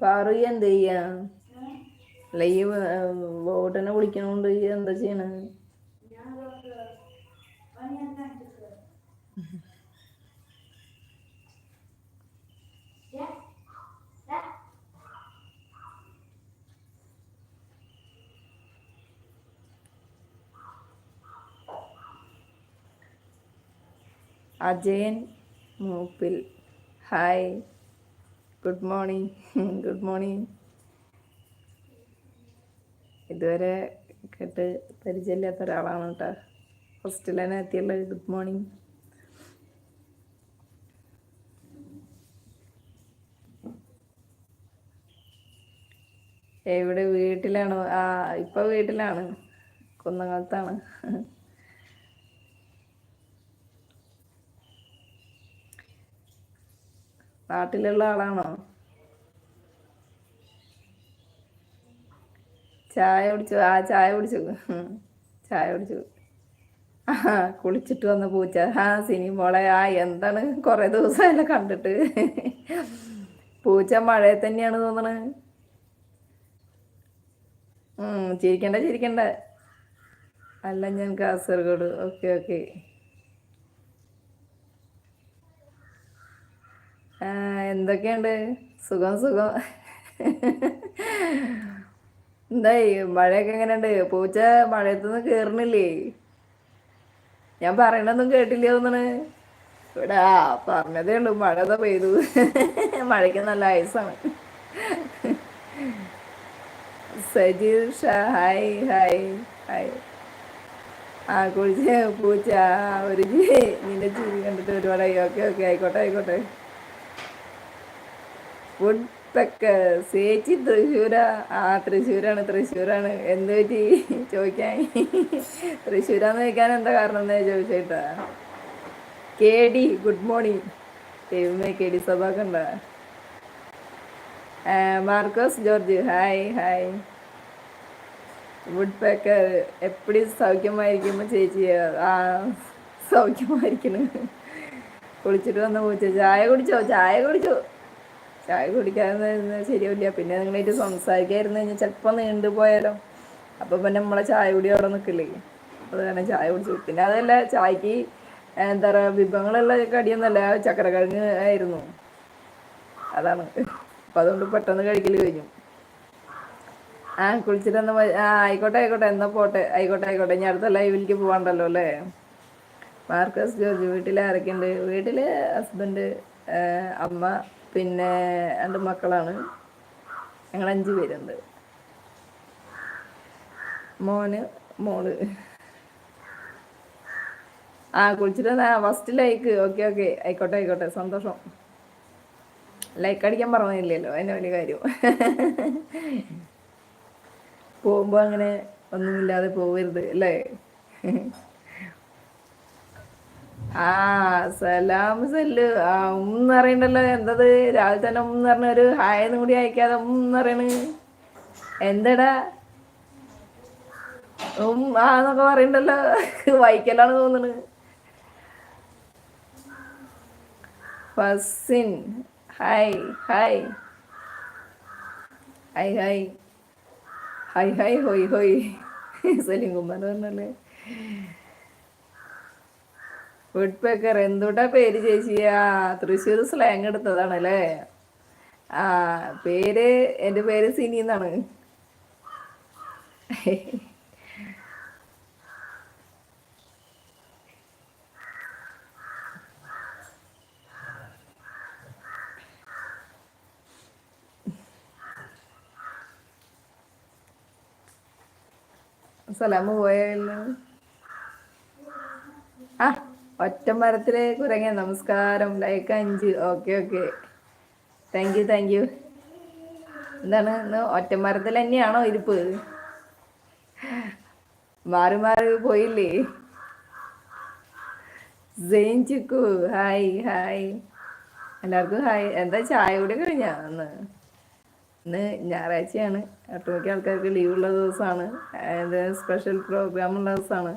പാറു എന്ത് ചെയ്യാ അല്ല ഈ വോട്ടിനെ വിളിക്കണോണ്ട് എന്താ ചെയ്യണ? Ajayan Mooppil. Hi. Good morning. Good morning. ഇതുവരെ കേട്ട് പരിചയമില്ലാത്ത ഒരാളാണ് കേട്ടോ. ഫസ്റ്റിൽ തന്നെ എത്തിയുള്ള ഗുഡ് മോർണിംഗ്. എവിടെ? വീട്ടിലാണ്? ആ ഇപ്പൊ വീട്ടിലാണ്. കുന്നംകുളത്താണ്. നാട്ടിലുള്ള ആളാണോ? ചായ കുടിച്ചു? ആ ചായ കുടിച്ചു. ചായ കുടിച്ചു. ആ കുളിച്ചിട്ട് വന്ന പൂച്ച. ആ സിനി മോളെ ആ എന്താണ് കുറേ ദിവസമല്ല കണ്ടിട്ട്. പൂച്ച മഴയെ തന്നെയാണ് തോന്നണ്. ചിരിക്കണ്ട ചിരിക്കണ്ട. അല്ല ഞാൻ കാസർഗോഡ്. Okay okay. എന്തൊക്കെയുണ്ട്? സുഖം സുഖം. എന്തായി? മഴയൊക്കെ എങ്ങനെയുണ്ട്? പൂച്ച മഴയത്തൊന്നും കേറണില്ലേ ഞാൻ പറയണൊന്നും കേട്ടില്ല തോന്നണ്? ഇവിടെ ആ പറഞ്ഞതേ ഉള്ളൂ. മഴ പെയ്തു. മഴയ്ക്ക് നല്ല ആയുസാണ്. Sajeer Shah hi hi hi. ആ കുഴിച്ച് പൂച്ച ഒരു നിന്റെ ജീവി കണ്ടിട്ട് ഒരുപാടായി ഓക്കെ ഓക്കെ ആയിക്കോട്ടെ ആയിക്കോട്ടെ. വുഡ് പെക്കർ ചേച്ചി തൃശ്ശൂരാ? ആ തൃശ്ശൂരാണ് തൃശ്ശൂരാണ്. എന്ത് പറ്റി? ചോദിക്കാൻ. തൃശ്ശൂരാന്ന് ചോദിക്കാൻ എന്താ കാരണം എന്ന് ചോദിച്ചേട്ടാ. K D good morning. ദൈവമേ കെ ഡി സഭാക്ക് ഉണ്ടാ Markose George hi hi. Woodpecker എപ്പടി സൗഖ്യമായിരിക്കുമ്പോൾ ചേച്ചി? ആ സൗഖ്യമായിരിക്കണ്. കുളിച്ചിട്ട് വന്ന പൂച്ച. ചായ കുടിച്ചോ? ചായ കുടിച്ചോ? ചായ കുടിക്കാതെ ശരിയാവില്ല. പിന്നെ നിങ്ങളായിട്ട് സംസാരിക്കായിരുന്നു കഴിഞ്ഞാൽ ചിലപ്പോൾ നീണ്ടു പോയാലോ? അപ്പോൾ പിന്നെ നമ്മളെ ചായ കുടി അവിടെ നിൽക്കില്ലേ അത് കാരണം ചായ കുടിച്ചു. പിന്നെ അതല്ല ചായക്ക് എന്താ പറയുക വിഭവങ്ങളുള്ള കടിയൊന്നല്ല ചക്കരക്കിഴങ്ങ് ആയിരുന്നു. അതാണ്. അപ്പം അതുകൊണ്ട് പെട്ടെന്ന് കഴിക്കൽ കഴിഞ്ഞു. ആ കുളിച്ചിട്ട് എന്നാ ആ ആയിക്കോട്ടെ ആയിക്കോട്ടെ. എന്നാ പോട്ടെ. ആയിക്കോട്ടെ ആയിക്കോട്ടെ. ഞാൻ അടുത്ത ലൈവിലേക്ക് പോവാണ്ടല്ലോ അല്ലേ? മാർക്കസ് ജോർജ് വീട്ടിൽ ആരൊക്കെയുണ്ട്? വീട്ടിൽ ഹസ്ബൻഡ് അമ്മ പിന്നെ രണ്ട് മക്കളാണ്. ഞങ്ങൾ അഞ്ച് പേരുണ്ട്. മോന് മോൾ. ആ കുളിച്ചിട്ട് ഫസ്റ്റ് ലൈക്ക് ഓക്കെ ഓക്കെ ആയിക്കോട്ടെ ആയിക്കോട്ടെ സന്തോഷം. ലൈക്ക് അടിക്കാൻ പറഞ്ഞില്ലല്ലോ അതിന് വലിയ കാര്യം. പോകുമ്പോൾ അങ്ങനെ ഒന്നുമില്ലാതെ പോവരുത് അല്ലേ? ആ സലാം സല്ലു. ആ ഉം അറിയണ്ടല്ലോ എന്തത്? രാവിലെ തന്നെ ഉം പറഞ്ഞ ഒരു ഹായെന്നും കൂടി അയക്കാതെ ഉം പറയണ്. എന്തടാ? ഉം ആ എന്നൊക്കെ പറയണ്ടല്ലോ. വൈക്കലാണ് തോന്നണ്. Fasin. Hi hi. Hi hi. Hi hi ഹോയ് ഹോയ്. സലീം കുമാർ പറഞ്ഞല്ലേ. വുഡ് പേക്കർ പേര് ചേച്ചിയാ? തൃശ്ശൂർ സ്ലാങ് എടുത്തതാണ് അല്ലേ ആ പേര് എന്റെ പേര് സിനി എന്നാണ്. സലാമ് പോയല്ലോ. ആ. ഒറ്റ മരത്തിലെ കുരങ്ങ നമസ്കാരം. ലൈക്ക് അഞ്ച്. Okay okay. Thank you thank you എന്താണ്? ഇന്ന് ഒറ്റ മരത്തിൽ തന്നെയാണോ ഇരിപ്പ്? മാറി മാറി പോയില്ലേ? സെയിൻ ചിക്കു. ഹായ് ഹായ് എല്ലാവർക്കും ഹായ് എന്താ ചായ കൂടി കഴിഞ്ഞാ? ഇന്ന്? ഇന്ന് ഞായറാഴ്ചയാണ്. ഒട്ടുമിക്ക ആൾക്കാർക്ക് ലീവുള്ള ദിവസമാണ്. സ്പെഷ്യൽ പ്രോഗ്രാം ഉള്ള ദിവസമാണ്.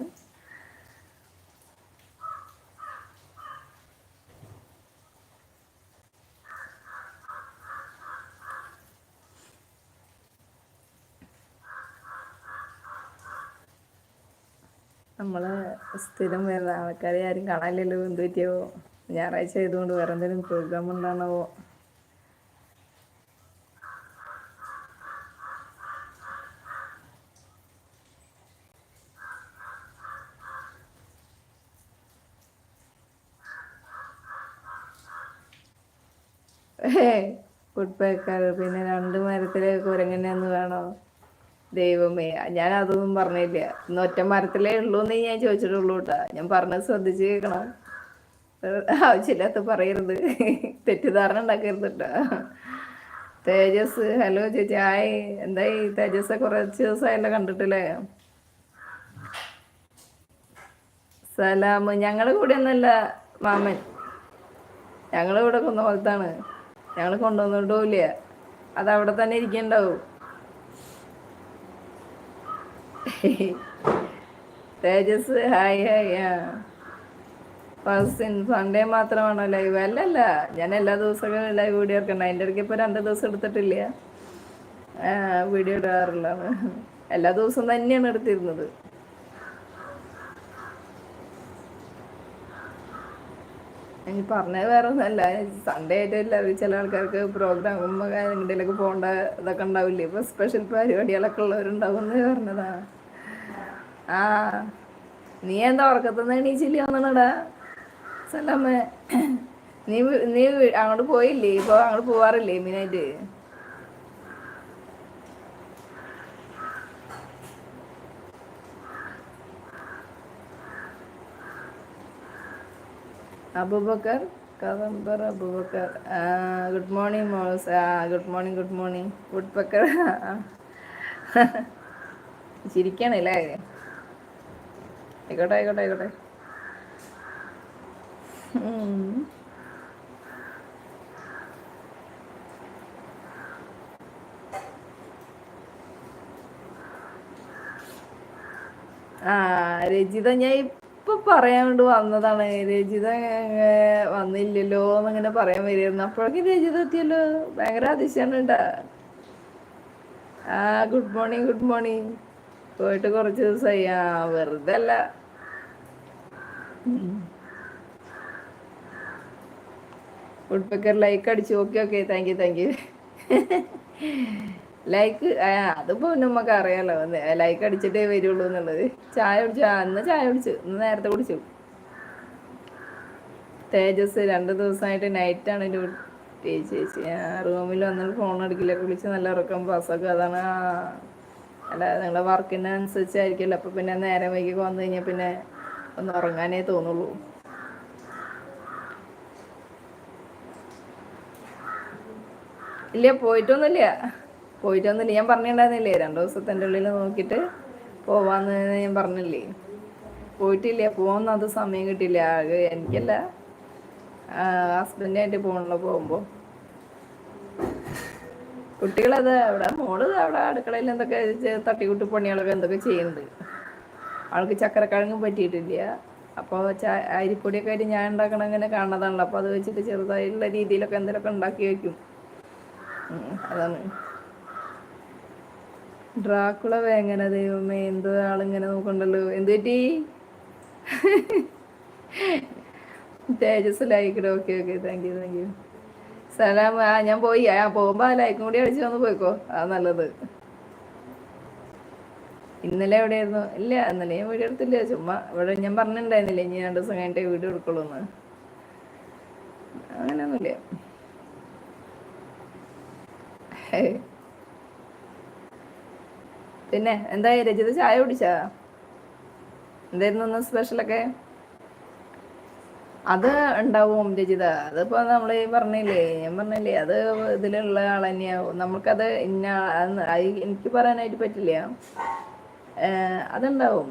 നമ്മളെ സ്ഥിരം വരുന്ന ആൾക്കാരെ ആരും കാണാനില്ലല്ലോ. എന്ത് പറ്റിയോ? ഞായറാഴ്ച ആയതുകൊണ്ട് വേറെ എന്തെങ്കിലും പ്രോഗ്രാം ഉണ്ടാണാവോ ഫുഡ് പിന്നെ രണ്ട് മരത്തിലെ കുരങ്ങനെന്ന് വേണോ? ദൈവമേ ഞാൻ അതൊന്നും പറഞ്ഞില്ല. ഇന്ന് ഒറ്റ മരത്തിലേ ഉള്ളൂ എന്നേ ഞാൻ ചോദിച്ചിട്ടുള്ളൂ കേട്ടാ. ഞാൻ പറഞ്ഞത് ശ്രദ്ധിച്ച് കേൾക്കണം. ആവശ്യമില്ലാത്ത പറയരുത്. തെറ്റിദ്ധാരണ ഉണ്ടാക്കരുത് കേട്ടാ. തേജസ് ഹലോ ചേച്ചി ആയി എന്തായി? തേജസ് കുറച്ച് ദിവസമായല്ലോ കണ്ടിട്ടില്ലേ? സലാം ഞങ്ങളുടെ കൂടെ ഒന്നല്ല മാമൻ. ഞങ്ങളിവിടെ കുന്നമലത്താണ് ഞങ്ങൾ കൊണ്ടുവന്നിട്ടില്ല അത് അവിടെ തന്നെ ഇരിക്കണ്ടാവും. Tejas hi hi first Sunday മാത്രമാണോ ലൈവ്? അല്ലല്ല ഞാൻ എല്ലാ ദിവസവും ലൈവ് വീഡിയോ എടുക്കണ്ട. അതിന്റെ ഇടയ്ക്ക് ഇപ്പോൾ രണ്ട് ദിവസം എടുത്തിട്ടില്ല. വീഡിയോ ഇടാറുള്ളത് എല്ലാ ദിവസവും തന്നെയാണ് എടുത്തിരുന്നത്. ഇനി പറഞ്ഞത് വേറെ ഒന്നല്ല സൺഡേ ആയിട്ട് എല്ലാവരും ചില ആൾക്കാർക്ക് പ്രോഗ്രാം എങ്ങനെയൊക്കെ പോകേണ്ട ഇതൊക്കെ ഉണ്ടാവില്ലേ? ഇപ്പൊ സ്പെഷ്യൽ പരിപാടികളൊക്കെ ഉള്ളവരുണ്ടാവും എന്ന് പറഞ്ഞതാ ആ നീ എന്താ ഉറക്കത്തുനിന്ന് എണീച്ചില്ല വന്നിടാ സലാമ. നീ നീ അങ്ങോട്ട് പോയില്ലേ? ഇപ്പൊ അങ്ങോട്ട് പോവാറില്ലേ മീനായിട്ട്? അബൂബക്കർ കദംബർ അബൂബക്കർ. ഗുഡ് മോർണിംഗ് മോൾസ്. ആ good morning good morning good Bakkar ചിരിക്കണല്ലേ? ആയിക്കോട്ടെ ആയിക്കോട്ടെ ആയിക്കോട്ടെ. ആ രജിത ഞാൻ ഇപ്പൊ പറയാൻ വേണ്ടി വന്നതാണ്. രജിത വന്നില്ലല്ലോ എന്നിങ്ങനെ പറയാൻ വരുന്നു അപ്പോഴേക്കും രജിത എത്തിയല്ലോ. ഭയങ്കര അതിശയാണ് ഉണ്ടാ ആ ഗുഡ് മോർണിംഗ് ഗുഡ് മോർണിംഗ് പോയിട്ട് കുറച്ച് ദിവസമായി. ആ വെറുതെ അല്ല. ഫുഡ് പേക്കർ ലൈക്ക് അടിച്ചു okay okay thank you thank you like അതിപ്പോ നമുക്ക് അറിയാലോ ലൈക്ക് അടിച്ചിട്ടേ വരുള്ളൂ എന്നുള്ളത്. ചായ കുടിച്ചു? അന്ന് ചായ കുടിച്ചു. ഇന്ന് നേരത്തെ കുടിച്ചു. തേജസ് രണ്ട് ദിവസമായിട്ട് നൈറ്റാണ് ഡ്യൂട്ടി ചേച്ചി റൂമിൽ വന്നാൽ ഫോൺ എടുക്കില്ല വിളിച്ച് നല്ല ഉറക്കം പാസ്സാക്കും അതാണ് അല്ല നിങ്ങളുടെ വർക്കിന് അപ്പൊ അപ്പോൾ പിന്നെ നേരം വൈകി വന്നു കഴിഞ്ഞാൽ പിന്നെ ഒന്ന് ഉറങ്ങാനേ തോന്നുള്ളൂ. ഇല്ല പോയിട്ടൊന്നുമില്ല. പോയിട്ടൊന്നുമില്ല. ഞാൻ പറഞ്ഞിട്ടുണ്ടായിരുന്നില്ലേ രണ്ടു ദിവസത്തിന്റെ ഉള്ളിൽ നോക്കിയിട്ട് പോവാന്ന് ഞാൻ പറഞ്ഞില്ലേ? പോയിട്ടില്ല പോകുന്ന അത് സമയം കിട്ടില്ല എനിക്കല്ല ഹസ്ബൻഡായിട്ട് പോകണല്ലോ പോകുമ്പോൾ കുട്ടികളത് അവിടെ മോൾ അവിടെ അടുക്കളയിൽ എന്തൊക്കെ തട്ടിക്കുട്ടി പണികളൊക്കെ എന്തൊക്കെ ചെയ്യുന്നുണ്ട്? ആൾക്ക് ചക്കരക്കിഴങ്ങ് പറ്റിയിട്ടില്ല. അപ്പോൾ ച അരിപ്പൊടിയൊക്കെ ആയിട്ട് ഞാൻ ഉണ്ടാക്കണം ഇങ്ങനെ കാണുന്നതാണല്ലോ. അപ്പോൾ അത് വെച്ചിട്ട് ചെറുതായിട്ടുള്ള രീതിയിലൊക്കെ എന്തെങ്കിലുമൊക്കെ ഉണ്ടാക്കി വയ്ക്കും അതാണ്. ഡ്രാക്കുള വേങ്ങന ദൈവമേ എന്ത് ആളിങ്ങനെ നോക്കണ്ടല്ലോ. എന്ത് പറ്റി? Tejas okay okay. Thank you thank you സലാം. ആ ഞാൻ പോയി. ആ പോകുമ്പോൾ ആ ലൈക്കും കൂടി അടിച്ചു വന്ന് പോയിക്കോ. ആ നല്ലത്. ഇന്നലെ എവിടെയായിരുന്നു? ഇല്ല ഇന്നലെ ഞാൻ വീഡിയോ എടുത്തില്ല ചുമ്മാ ഇവിടെ ഞാൻ പറഞ്ഞിട്ടുണ്ടായിരുന്നില്ലേ ഇനി രണ്ട് ദിവസം കഴിഞ്ഞിട്ടേ വീഡിയോ എടുക്കുള്ളൂ എന്ന് അങ്ങനെയൊന്നുമില്ല പിന്നെ എന്തായി? രജിത ചായ കുടിച്ചാ? എന്തായിരുന്നു ഒന്ന് സ്പെഷ്യലൊക്കെ? അത് ഉണ്ടാവും രജിത. അതിപ്പോ നമ്മൾ ഈ പറഞ്ഞില്ലേ ഞാൻ പറഞ്ഞില്ലേ അത് ഇതിലുള്ള ആൾ തന്നെയാവും. നമുക്കത് ഇന്ന എനിക്ക് പറയാനായിട്ട് പറ്റില്ല. അതുണ്ടാവും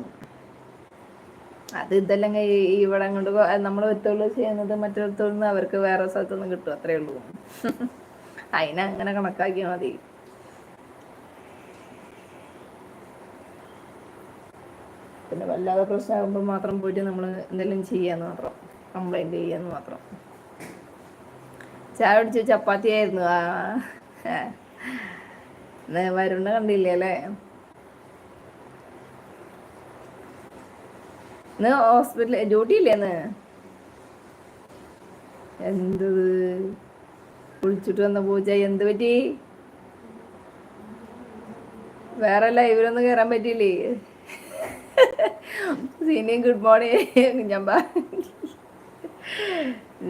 അത് ഇതെല്ലാം ഇവിടെ അങ്ങോട്ട് നമ്മൾ ഒരുത്തോൾ ചെയ്യുന്നത് മറ്റൊരുത്തോളിൽ അവർക്ക് വേറെ സ്ഥലത്തു നിന്ന് കിട്ടും അത്രേ ഉള്ളൂ. അതിനെ അങ്ങനെ കണക്കാക്കിയാൽ മതി. പിന്നെ വല്ലാതെ പ്രശ്നമാകുമ്പോൾ മാത്രം പോയിട്ട് നമ്മൾ എന്തെങ്കിലും ചെയ്യാന്ന് മാത്രം കംപ്ലൈന്റ് ചെയ്യാന്ന് മാത്രം. ചായ ചപ്പാത്തി ആയിരുന്നു ആ വരുന്ന കണ്ടില്ലേ അല്ലേ? ഇന്ന് ഹോസ്പിറ്റലിൽ ഡ്യൂട്ടി ഇല്ലേ ഇന്ന്? എന്ത്? കുളിച്ചിട്ട് വന്ന പൂജ എന്ത് പറ്റി? വേറെ ലൈവിലൊന്നും കയറാൻ പറ്റിയില്ലേ? സീനിയും ഗുഡ് മോർണിംഗ് ഞാൻ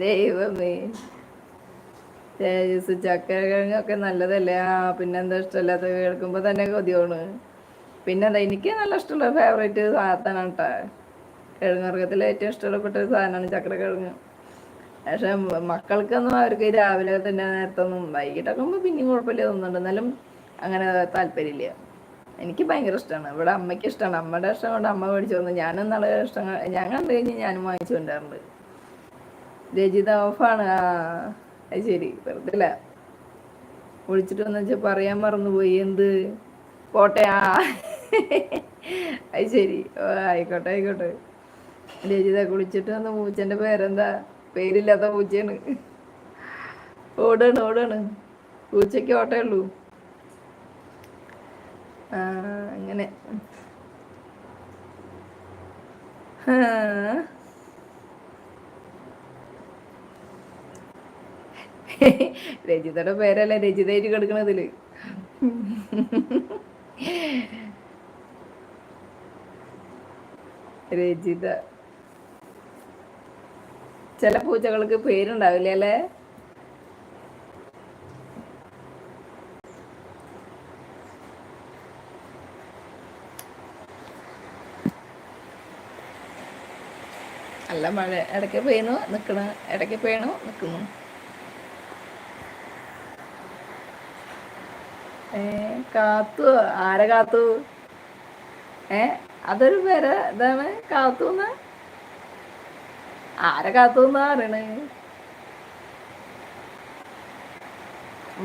ദൈവമേ. തേജസ് ചക്കരക്കിഴങ്ങൊക്കെ നല്ലതല്ലേ? ആ പിന്നെന്താ ഇഷ്ടമല്ലാത്ത കേൾക്കുമ്പോൾ തന്നെ കൊതിയാണ് പിന്നെന്താ എനിക്ക് നല്ല ഇഷ്ടമുള്ള ഫേവറേറ്റ് സാധനം കേട്ടോ കിഴങ്ങ് വർഗത്തിൽ ഏറ്റവും ഇഷ്ടപ്പെട്ട ഒരു സാധനമാണ് ചക്രക്കിഴങ്ങ്. പക്ഷെ മക്കൾക്കൊന്നും അവർക്ക് രാവിലെ തന്നെ നേരത്തൊന്നും വൈകിട്ടൊക്കെ പിന്നെയും കുഴപ്പമില്ല തോന്നുന്നുണ്ട്. എന്നാലും അങ്ങനെ താല്പര്യമില്ല. എനിക്ക് ഭയങ്കര ഇഷ്ടമാണ്. ഇവിടെ അമ്മയ്ക്ക് ഇഷ്ടമാണ്. അമ്മയുടെ ഇഷ്ടം കൊണ്ട് അമ്മ മേടിച്ചു തന്നു. ഞാനും നല്ല ഇഷ്ടം ഞാൻ കണ്ടു കഴിഞ്ഞ് ഞാനും വാങ്ങിച്ചു കൊണ്ടാറുണ്ട് രജിത ഓഫാണ്. ആ അത് ശരി. വെറുതെ വിളിച്ചിട്ട് വന്നു വെച്ചാൽ പറയാൻ മറന്നുപോയി. എന്ത്? പോട്ടെ ആ അത് ശരി. ആയിക്കോട്ടെ ആയിക്കോട്ടെ. രജിത കുളിച്ചിട്ട് വന്ന പൂച്ചന്റെ പേരെന്താ? പേരില്ലാത്ത പൂച്ചയാണ് ഓടാണ് ഓടാണ്. പൂച്ചയ്ക്ക് ഓട്ടേ ഉള്ളൂ. അങ്ങനെ. രജിതയുടെ പേരല്ല രജിതയായിട്ട് കിടക്കണതിൽ രജിത ചില പൂച്ചകൾക്ക് പേരുണ്ടാവില്ല അല്ലേ നല്ല മഴ. ഇടയ്ക്ക് പെയ്യുന്നു നിൽക്കണു ഇടയ്ക്ക് പെയ്യണു നിൽക്കുന്നു ഏ കാത്തു. ആരെ കാത്തു? ഏ അതൊരു പേര്. ഇതാണ് കാത്തു എന്ന് ആരെ കാത്തു എന്നാ പറയണേ?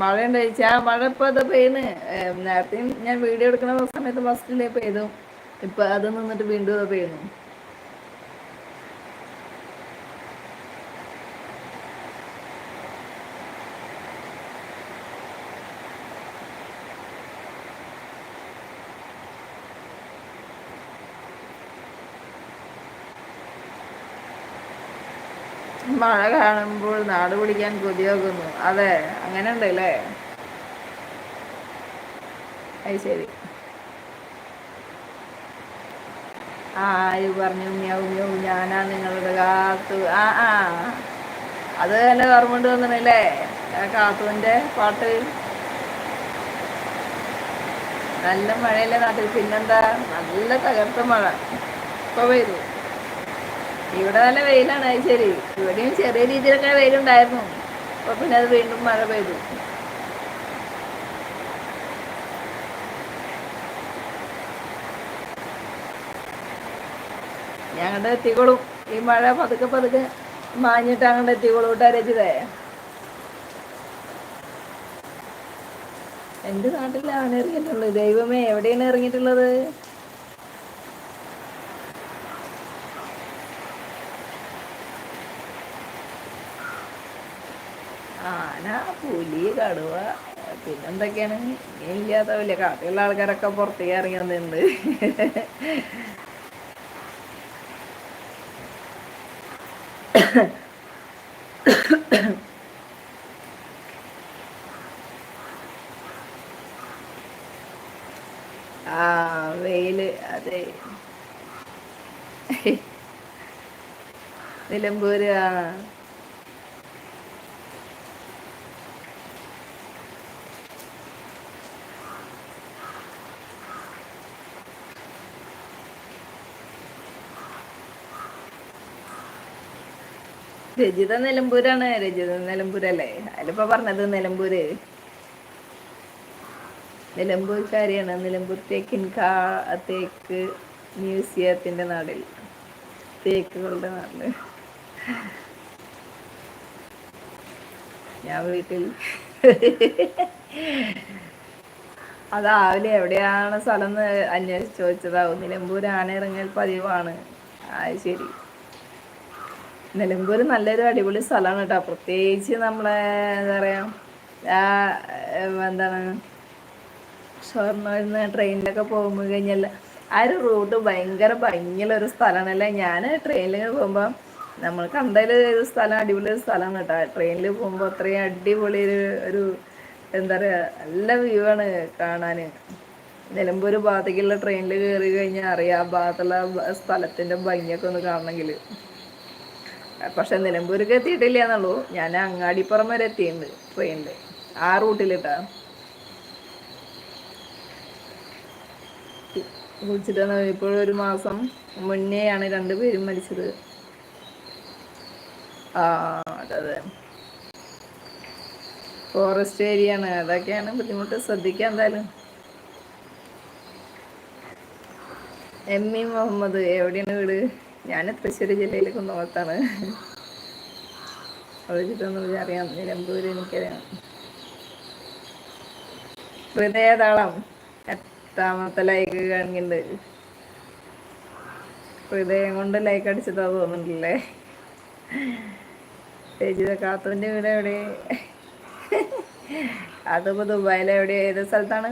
മഴ ഉണ്ടായിച്ച മഴ ഇപ്പൊ അത് പെയ്യുന്നു? നേരത്തെ ഞാൻ വീഡിയോ എടുക്കുന്ന സമയത്ത് ഫസ്റ്റിലേ പെയ്തു. ഇപ്പൊ അത് നിന്നിട്ട് വീണ്ടും അത് പെയ്യുന്നു? മഴ കാണുമ്പോൾ നാട് പിടിക്കാൻ കൊതിയാകുന്നു. അതെ അങ്ങനെ ഉണ്ടല്ലേ അത് ശരി. ആര് പറഞ്ഞു? മ്യാവ് മ്യാവ് ഞാനാ നിങ്ങളുടെ കാത്തു. ആ ആ. അത് തന്നെ ഓർമ്മണ്ട് ആ കാത്തുവിന്റെ പാട്ട്. നല്ല മഴയല്ലേ നാട്ടിൽ. പിന്നെന്താ? നല്ല തകർത്ത മഴ. ഇപ്പൊ പെയ്തു. ഇവിടെ നല്ല വെയിലാണ് അത് ശരി. ഇവിടെയും ചെറിയ രീതിയിലൊക്കെ വെയിലുണ്ടായിരുന്നു. അപ്പൊ പിന്നെ അത് വീണ്ടും മഴ പെയ്തു. ഞങ്ങളുടെ എത്തിക്കോളും. ഈ മഴ പതുക്കെ പതുക്കെ മാഞ്ഞിട്ട് അങ്ങോട്ട് എത്തിക്കോളൂ രചിതേ എന്റെ നാട്ടിലാണ് ഇറങ്ങിയിട്ടുള്ളത്? ദൈവമേ എവിടെയാണ് ഇറങ്ങിയിട്ടുള്ളത് ആന പുലി കടുവ പിന്നെന്തൊക്കെയാണ് ഇല്ലാത്ത വലിയ കാട്ടിലുള്ള ആൾക്കാരൊക്കെ പുറത്തേക്ക് ഇറങ്ങി വന്നിട്ടുണ്ട് ആ വെയിൽ അതെ. നിലമ്പൂര് ആ. രജിത നിലമ്പൂരാണ്. രജിത നിലമ്പൂരല്ലേ? അതിലിപ്പോ പറഞ്ഞത് നിലമ്പൂര്. നിലമ്പൂർക്കാരിയാണ്. നിലമ്പൂർ തേക്കിൻ കാ തേക്ക് മ്യൂസിയത്തിന്റെ നാടിൽ. തേക്കുകളുടെ നാട്ടിൽ ഞാൻ വീട്ടിൽ. അതാവിലെ എവിടെയാണ് സ്ഥലം എന്ന് അന്വേഷിച്ച് ചോദിച്ചതാവും. നിലമ്പൂർ ഇറങ്ങിയാൽ പതിവാണ്. അത് ശരി. നിലമ്പൂർ നല്ലൊരു അടിപൊളി സ്ഥലമാണ് കേട്ടോ. പ്രത്യേകിച്ച് നമ്മളെ എന്താ പറയാ ആ എന്താണ് ഷൊർണൂരിൽ നിന്ന് ട്രെയിനിലൊക്കെ പോകുമ്പോൾ കഴിഞ്ഞാൽ ആ ഒരു റൂട്ട് ഭയങ്കര ഭംഗിയുള്ള ഒരു സ്ഥലമാണല്ലേ? ഞാൻ ട്രെയിനിൽ പോകുമ്പോൾ നമ്മൾ കണ്ടതിൽ ഒരു സ്ഥലം അടിപൊളി ഒരു സ്ഥലമാണ് കേട്ടോ. ട്രെയിനിൽ പോകുമ്പോൾ അത്രയും അടിപൊളി ഒരു ഒരു എന്താ പറയുക നല്ല വ്യൂ ആണ് കാണാൻ നിലമ്പൂർ ഭാഗത്തേക്കുള്ള ട്രെയിനിൽ കയറി കഴിഞ്ഞാൽ അറിയാം ആ ഭാഗത്തുള്ള സ്ഥലത്തിന്റെ ഭംഗിയൊക്കെ ഒന്ന് കാണണമെങ്കിൽ പക്ഷെ നിലമ്പൂർക്ക് എത്തിയിട്ടില്ല എന്നുള്ളൂ. ഞാൻ അങ്ങാടിപ്പുറം വരെ എത്തിയിട്ടുണ്ട് ട്രെയിനിൽ ആ റൂട്ടിലിട്ടാ. കുളിച്ചിട്ടാണ് ഇപ്പോഴും ഒരു മാസം മുന്നേയാണ് രണ്ടുപേരും മരിച്ചത്. ആ അതെ. ഫോറസ്റ്റ് ഏരിയ ആണ് അതൊക്കെയാണ് ബുദ്ധിമുട്ട്. ശ്രദ്ധിക്കാം എന്തായാലും. എം ഇ മുഹമ്മദ് എവിടെയാണ് വീട്? ഞാൻ തൃശ്ശൂർ ജില്ലയിലെ കുന്നോളത്താണ് വിളിച്ചിട്ടൊന്നും അറിയാം. നിലമ്പൂര് എനിക്കറിയാം. ഹൃദയതാളം. എട്ടാമത്തെ ലൈക്ക് കാണിക്കുന്നുണ്ട് ഹൃദയം കൊണ്ട് ലൈക്ക് അടിച്ചതാ തോന്നുന്നില്ലേ? രജിത കാത്തുവിന്റെ വീട് എവിടെ അതിപ്പോ ദുബായിലെവിടെ ഏത് സ്ഥലത്താണ്?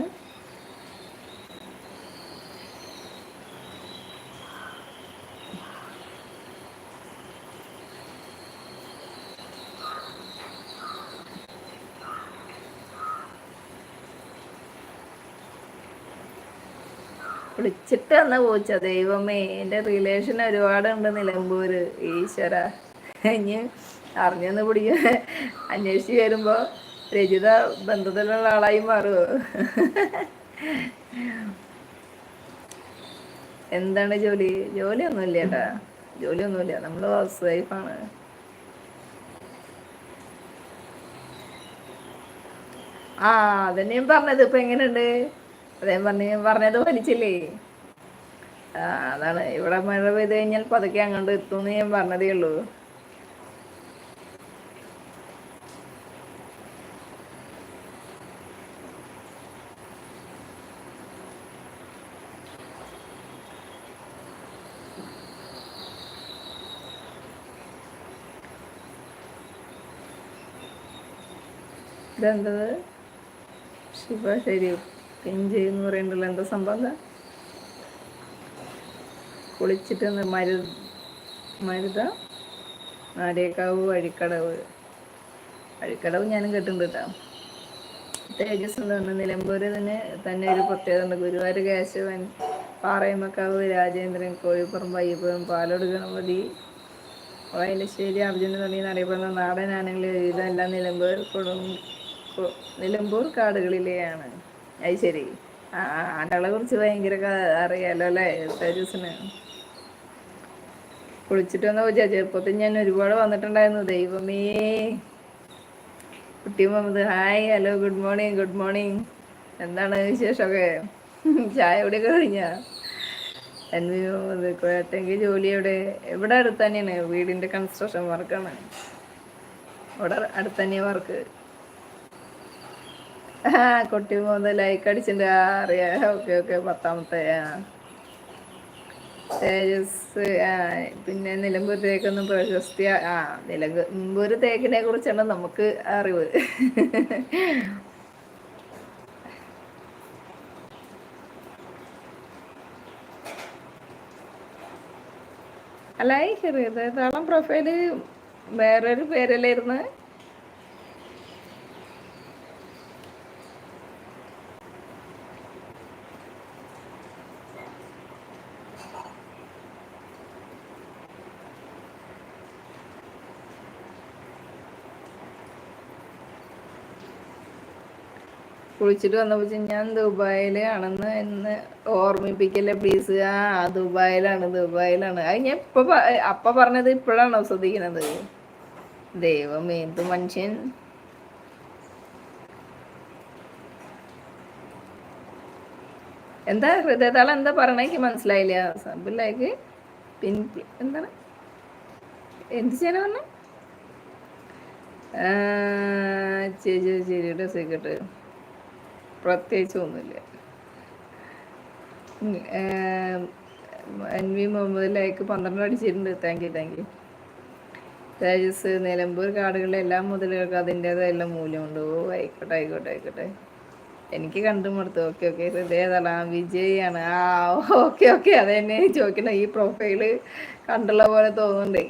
വിളിച്ചിട്ട് വന്ന പോച്ച ദൈവമേ എന്റെ റിലേഷൻ ഒരുപാട് ഉണ്ട് നിലമ്പൂര്. ഈശ്വര. ഇനി അറിഞ്ഞെന്ന് പിടിക്ക. അന്വേഷിച്ച് വരുമ്പോൾ രചിത ബന്ധത്തിലുള്ള ആളായി മാറുമോ എന്താണ് ജോലി? ജോലിയൊന്നുമില്ല ചേട്ടാ ജോലിയൊന്നുമില്ല. നമ്മൾ ഹൗസ് വൈഫാണ്. ആ അതന്നെയും പറഞ്ഞത്. ഇപ്പൊ എങ്ങനെയുണ്ട്? അതേ പറഞ്ഞ പറഞ്ഞത് വലിച്ചില്ലേ അതാണ്. ഇവിടെ മഴ പെയ്ത് കഴിഞ്ഞാൽ പതുക്കെ അങ്ങോട്ട് എത്തുമെന്ന് ഞാൻ പറഞ്ഞതേ ഉള്ളൂ. ഇതെന്തത്? ശിവ ശരി പിഞ്ച് എന്ന് പറയുന്നുണ്ടല്ലോ എന്താ സംഭവം കുളിച്ചിട്ട് മരു മരുത? നാരേക്കാവ് വഴിക്കടവ് വഴിക്കടവ് ഞാനും കേട്ടിട്ടുണ്ട് കേട്ടോ തേജസ് എന്ന് പറഞ്ഞ നിലമ്പൂർ തന്നെ തന്നെ ഒരു പ്രത്യേകത ഉണ്ട്. ഗുരുവായൂർ കേശവൻ പാറയമക്കാവ് രാജേന്ദ്രൻ കോഴിപ്പുറം അയ്യപ്പൻ പാലോട് ഗണപതി വയലശ്ശേരി അർജുന തുടങ്ങി അറിയപ്പെടുന്ന നാടനാണെങ്കിൽ ഇതെല്ലാം നിലമ്പൂർ കൊടു നിലമ്പൂർ കാടുകളിലെയാണ്. അത് ശരി. ആനകളെ കുറിച്ച് ഭയങ്കര അറിയാലോ അല്ലേ? ജ്യൂസിന് കുളിച്ചിട്ട് വന്ന ചെറുപ്പത്തിൽ ഞാൻ ഒരുപാട് വന്നിട്ടുണ്ടായിരുന്നു. ദൈവമേ. കുട്ടി Muhammad hi hello good morning good morning. എന്താണ് വിശേഷമൊക്കെ? ചായ എവിടെ കഴിഞ്ഞ? എൻവി മുഹമ്മദ് കോയട്ടെങ്കിൽ ജോലി എവിടെ? എവിടെ അടുത്ത് തന്നെയാണ്. വീടിന്റെ കൺസ്ട്രക്ഷൻ വർക്കാണ് അവിടെ അടുത്ത് തന്നെയാണ് വർക്ക് കുട്ടി മൂന്ന് ലൈക്ക് അടിച്ചിട്ടുണ്ട്. അറിയാം. Okay okay. പത്താമത്തെ തേജസ് ആ പിന്നെ നിലമ്പൂർ തേക്കൊന്നും പ്രശസ്തി ആ നിലമ്പൂർ തേക്കിനെ കുറിച്ചാണ് നമുക്ക് അറിവ്. അല്ല ഈ ഹൃദയതാളം പ്രൊഫൈൽ വേറൊരു പേരല്ലായിരുന്നു കുളിച്ചിട്ട് വന്നപ്പോൾ ഞാൻ ദുബായിലാണെന്ന് എന്ന് ഓർമ്മിപ്പിക്കല്ലേ പ്ലീസ് ആ ദുബായിലാണ് ദുബായിലാണ്. അത് ഞാൻ ഇപ്പൊ അപ്പ പറഞ്ഞത് ഇപ്പോഴാണോ ശ്രദ്ധിക്കുന്നത് ദൈവം ഏത് മനുഷ്യൻ? എന്താ ഹൃദയതാളം എന്താ പറഞ്ഞേക്ക് മനസ്സിലായില്ല. സബിലേക്ക് പിൻ എന്താണ്? എന്ത് ചെയ്യാനാ ആ ചേച്ചി ചേച്ചിയുടെ സീക്രട്ട് പ്രത്യേകിച്ച് ഒന്നുമില്ല. എൻ വി മുഹമ്മദ് ലൈക്ക് പന്ത്രണ്ട് അടിച്ചിട്ടുണ്ട്. Thank you thank you Tejas Nilambur കാടുകളിലെ എല്ലാ മുതലുകൾക്കും അതിന്റെതായുള്ള മൂല്യമുണ്ട്. ഓ ആയിക്കോട്ടെ ആയിക്കോട്ടെ ആയിക്കോട്ടെ. എനിക്ക് കണ്ടു മടുത്തു ഓക്കെ ഓക്കെ ഹൃദയതല വിജയാണ് ആ ഓക്കെ ഓക്കെ അത് തന്നെ ചോദിക്കണം. ഈ പ്രൊഫൈൽ കണ്ടുള്ള പോലെ തോന്നുന്നുണ്ടേ.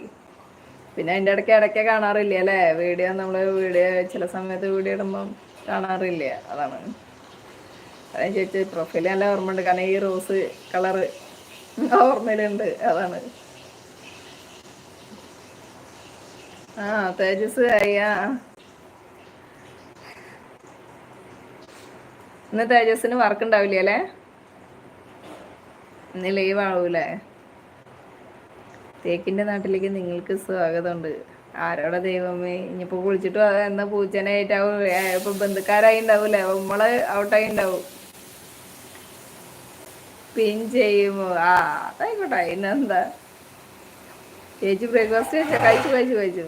പിന്നെ അതിന്റെ ഇടയ്ക്ക് ഇടയ്ക്ക് കാണാറില്ല അല്ലേ? വീഡിയോ നമ്മൾ വീഡിയോ ചില സമയത്ത് വീഡിയോ ഇടുമ്പം കാണാറില്ല? അതാണ്. അതാ ചേച്ചി പ്രൊഫൈൽ നല്ല ഓർമ്മയുണ്ട് കാരണം ഈ റോസ് കളറ് ഓർമ്മയിലുണ്ട്. അതാണ്. ആ തേജസ് അയ്യാ. ഇന്ന് തേജസ്സിന് വർക്ക് ഉണ്ടാവില്ല അല്ലേ? ഇന്ന് ലീവ് ആവൂലേ? തേക്കിന്റെ നാട്ടിലേക്ക് നിങ്ങൾക്ക് സ്വാഗതമുണ്ട്. ആരോടെ ദൈവമേ? ഇനിയിപ്പോ വിളിച്ചിട്ട് എന്നാ പൂച്ചനായിട്ടാവും ഇപ്പൊ ബന്ധുക്കാരായി ഉണ്ടാവൂലേ? നമ്മൾ ഔട്ടായി ഉണ്ടാവും. പിൻ ചെയ്യുമോ? ആ അതായിക്കോട്ടെ. ഇന്നെന്താ ചേച്ചി ബ്രേക്ക്ഫാസ്റ്റ് കഴിച്ച കഴിച്ചു കഴിച്ചു.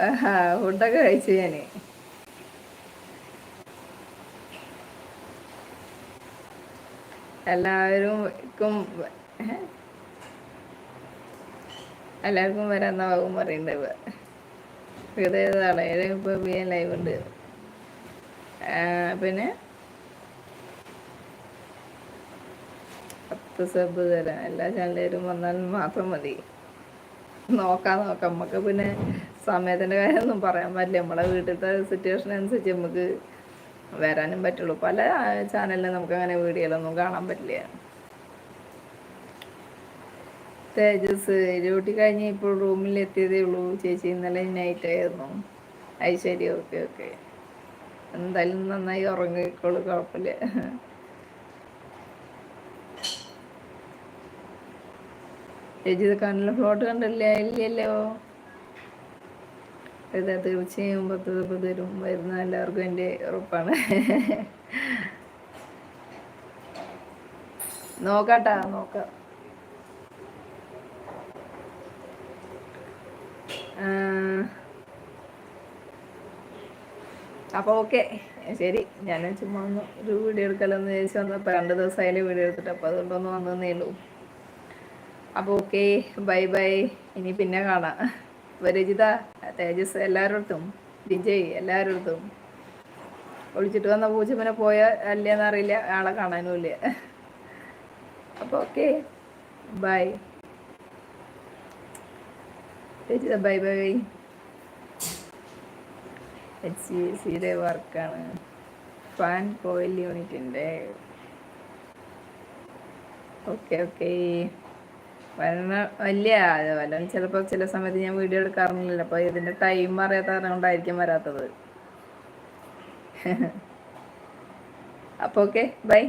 കഴിച്ചു ഫുഡൊക്കെ കഴിച്ചു ഞാൻ. എല്ലാവർക്കും എല്ലാവർക്കും വരാന്ന പറയണ്ടത് ഹൃദയതാണ് ഇപ്പോൾ ബി എ ലൈവ് ഉണ്ട്. പിന്നെ? പത്ത് സബ് തരാം. എല്ലാ ചാനലുകാരും വന്നാൽ മാത്രം മതി. നോക്കാം നോക്കാം. നമുക്ക് പിന്നെ സമയത്തിന്റെ കാര്യമൊന്നും പറയാൻ പറ്റില്ല. നമ്മളെ വീട്ടിലത്തെ സിറ്റുവേഷൻ അനുസരിച്ച് നമുക്ക് വരാനും പറ്റുള്ളൂ. പല ചാനലിലും നമുക്ക് അങ്ങനെ വീഡിയോയിലൊന്നും കാണാൻ പറ്റില്ല. തേജസ് ഡ്യൂട്ടി കഴിഞ്ഞ് ഇപ്പോൾ റൂമിൽ എത്തിയതേ ഉള്ളൂ. ചേച്ചി ഇന്നലെ നൈറ്റ് ആയിരുന്നു. ശരി ഓക്കെ ഓക്കെ എന്തായാലും നന്നായി ഉറങ്ങിക്കോളൂ കുഴപ്പമില്ല. ചേച്ചി ഇത് കണ്ണിൽ ഫ്ലോട്ട് കണ്ടില്ല? ഇല്ലല്ലോ. ഇത് തീർച്ചയായും പത്ത് തപ്പ് തരും വരുന്ന എല്ലാവർക്കും എന്റെ ഉറപ്പാണ്. നോക്കാട്ടാ നോക്കാം. അപ്പോൾ ഓക്കെ. ശരി ഞാൻ ചുമ്മാ ഒന്ന് ഒരു വീഡിയോ എടുക്കലെന്ന് ചോദിച്ചു വന്നപ്പോൾ രണ്ട് ദിവസമായാലും വീഡിയോ എടുത്തിട്ട് അപ്പോൾ അതുകൊണ്ടൊന്ന് വന്നേ ഉള്ളൂ. അപ്പോൾ ഓക്കെ ബൈ ബൈ. ഇനി പിന്നെ കാണാം. വരജിത തേജസ് എല്ലാവരുടെ വിജയ് എല്ലാവരുടെ ഒളിച്ചിട്ട് വന്ന പൂച്ചമ്മനെ പോയ അല്ലേന്ന് അറിയില്ല ആളെ കാണാനും ഇല്ല. അപ്പോൾ okay. Bye. Rajitha bye bye H സിയുടെ വർക്കാണ്. ഫാൻ കോയിൽ യൂണിറ്റിന്റെ. Okay okay. വരണ വലിയ വല്ല ചിലപ്പോൾ ചില സമയത്ത് ഞാൻ വീഡിയോ എടുക്കാറില്ല അപ്പോൾ ഇതിന്റെ ടൈം അറിയാത്ത കൊണ്ടായിരിക്കും വരാത്തത്. അപ്പോൾ ഓക്കെ ബൈ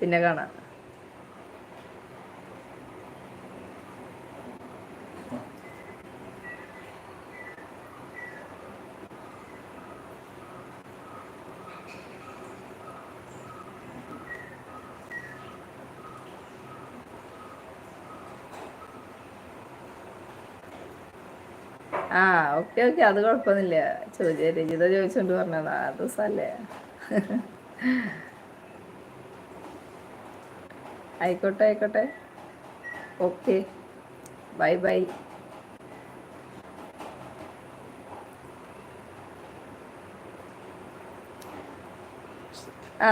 പിന്നെ കാണാം ആ ഓക്കെ ഓക്കെ അത് കുഴപ്പമൊന്നുമില്ല. ചോദിച്ച രചിത ചോദിച്ചോണ്ട് പറഞ്ഞതാ അത് സ്ഥലേ ആയിക്കോട്ടെ ആയിക്കോട്ടെ. ഓക്കെ. Bye bye. ആ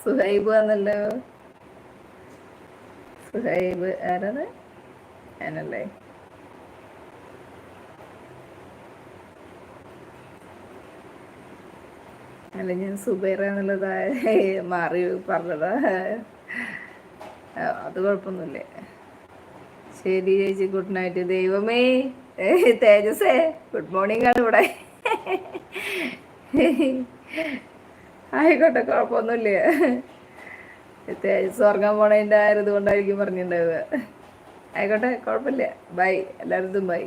സുഹൈബ് വന്നല്ലോ. സുഹൈബ് ആരാണ്? ഞാനല്ലേ? അല്ല ഞാൻ സുബൈറ എന്നുള്ളതായ മാറി പറഞ്ഞതാ. അത് കുഴപ്പമൊന്നുമില്ല. ശരി ചേച്ചി ഗുഡ് നൈറ്റ് ദൈവമേ. തേജസേ ഗുഡ് മോർണിംഗ് ആണ് ഇവിടെ. ആയിക്കോട്ടെ കുഴപ്പമൊന്നുമില്ല. തേജസ് ഉറങ്ങാൻ പോണതിന്റെ ആയത് കൊണ്ടായിരിക്കും പറഞ്ഞിട്ടുണ്ടാവുക. ആയിക്കോട്ടെ കുഴപ്പമില്ല. ബൈ എല്ലാവരും ബൈ